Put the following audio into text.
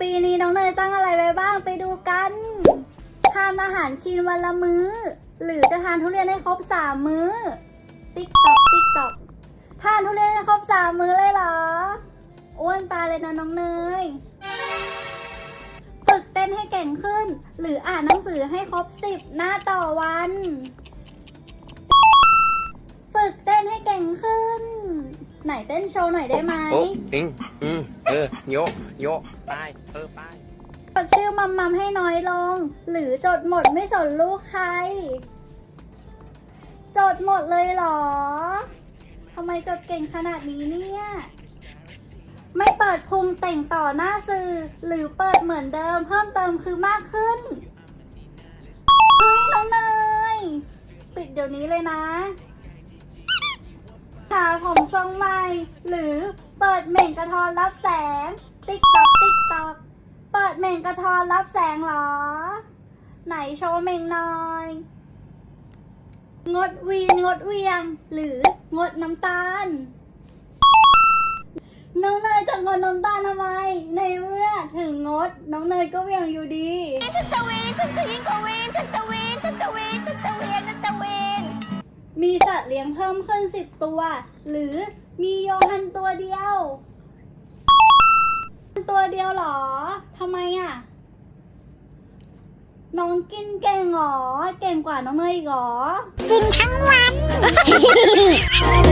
ปีนี้น้องเนยตั้งอะไรไว้บ้างไปดูกัน ทานอาหารคลีนวันละมื้อ หรือจะทานทุเรียนให้ครบสามมื้อ ติ๊กตอกติ๊กตอกทานทุเรียนให้ครบสามมื้อเลยเหรอ อ้วนตายเลยนะน้องเนย ฝึกเต้นให้เก่งขึ้น หรืออ่านหนังสือให้ครบสิบหน้าต่อวัน ไหนเต้นโชว์หน่อยได้ไหมโอ้อืมอืมเออโยกโยกไปเออไปจดชื่อมัมมัมให้น้อยลง หรือจดหมดไม่สนลูกใคร จดหมดเลยเหรอทำไมจดเก่งขนาดนี้เนี่ย ไม่เปิดพุงแต่งต่อหน้าสื่อ หรือเปิดเหมือนเดิม เพิ่มเติมคือมากขึ้นเฮ้ยน้องเนยปิดเดี๋ยวนี้เลยนะหาผมทรงใหม่ หรือเปิดเหม่งกระทอนรับแสง ติ๊กตอกติ๊กตอกเปิดเหม่งกระทอนรับแสงหรอ ไหนโชว์เหม่งหน่อย งดวีนงดเวียง หรืองดน้ำตาล น้องเนยจะงดน้ำตาลทำไม ในเมื่อถึงงด น้องเนยก็เวียงอยู่ดี ฉันจะวีนฉันจะยิงกว่าวีนฉันจะวีนฉันจะ ลี้ยงเพิ่มขึ้นสิบตัว หรือมีโยฮันตัวเดียว ตัวเดียวหรอทำไมอะ น้องกินเก่งหรอ เก่งกว่าน้องเนยอีกหรอ กินทั้งวัน